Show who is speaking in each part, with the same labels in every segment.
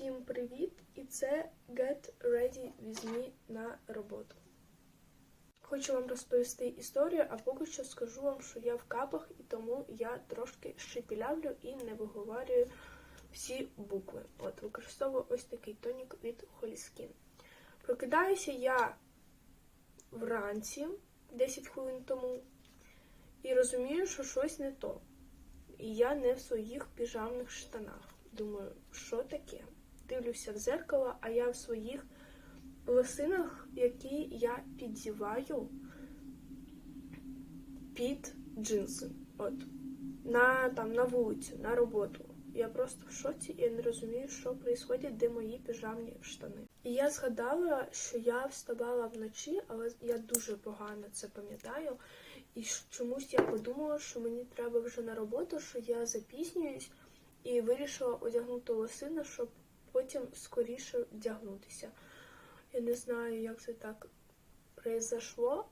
Speaker 1: Всім привіт! І це Get Ready with Me на роботу. Хочу вам розповісти історію, а поки що скажу вам, що я в капах, і тому я трошки шепілявлю і не виговорюю всі букви. От, використовую ось такий тонік від Skin. Прокидаюся я вранці, 10 хвилин тому, і розумію, що щось не то. І я не в своїх піжамних штанах. Думаю, що таке? Дивлюся в зеркало, а я в своїх лосинах, які я підзіваю під джинси. От. На, там, на вулицю, на роботу. Я просто в шоці і не розумію, що відбувається, де мої піжамні штани. І я згадала, що я вставала вночі, але я дуже погано це пам'ятаю. І чомусь я подумала, що мені треба вже на роботу, що я запізнююсь, і вирішила одягнути лосини, щоб потім скоріше вдягнутися. Я не знаю, як це так произошло.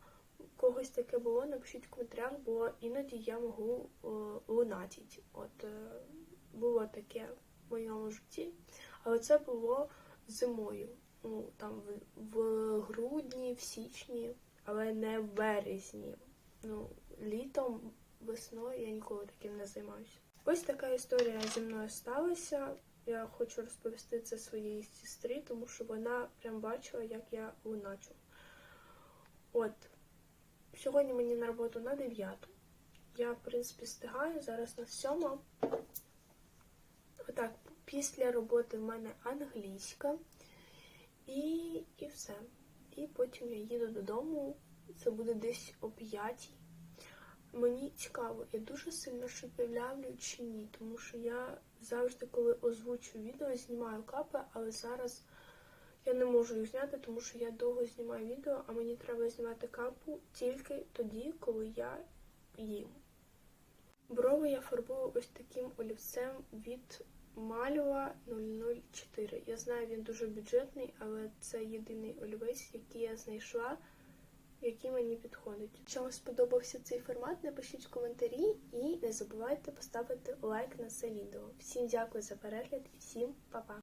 Speaker 1: Когось таке було, напишіть в коментарях, бо іноді я можу о, лунатити. От е, було таке в моєму житті, але це було зимою. Ну, там в, в грудні, в січні, але не в березні. Ну, літом, весною я ніколи таким не займаюся. Ось така історія зі мною сталася. Я хочу розповісти це своїй сестрі, тому що вона прям бачила, як я луначу. От, сьогодні мені на роботу на 9. Я, в принципі, встигаю, зараз на 7. Отак, після роботи в мене англійська. І, і все. І потім я їду додому. Це буде десь о 5. Мені цікаво, я дуже сильно шепелявлю чи ні, тому що я завжди, коли озвучу відео, знімаю капи, але зараз я не можу їх зняти, тому що я довго знімаю відео, а мені треба знімати капу тільки тоді, коли я їм. Брови я фарбую ось таким олівцем від Малюва 004. Я знаю, він дуже бюджетний, але це єдиний олівець, який я знайшла який мені підходить. Якщо вам сподобався цей формат, напишіть в коментарі і не забувайте поставити лайк на це відео. Всім дякую за перегляд всім па-па!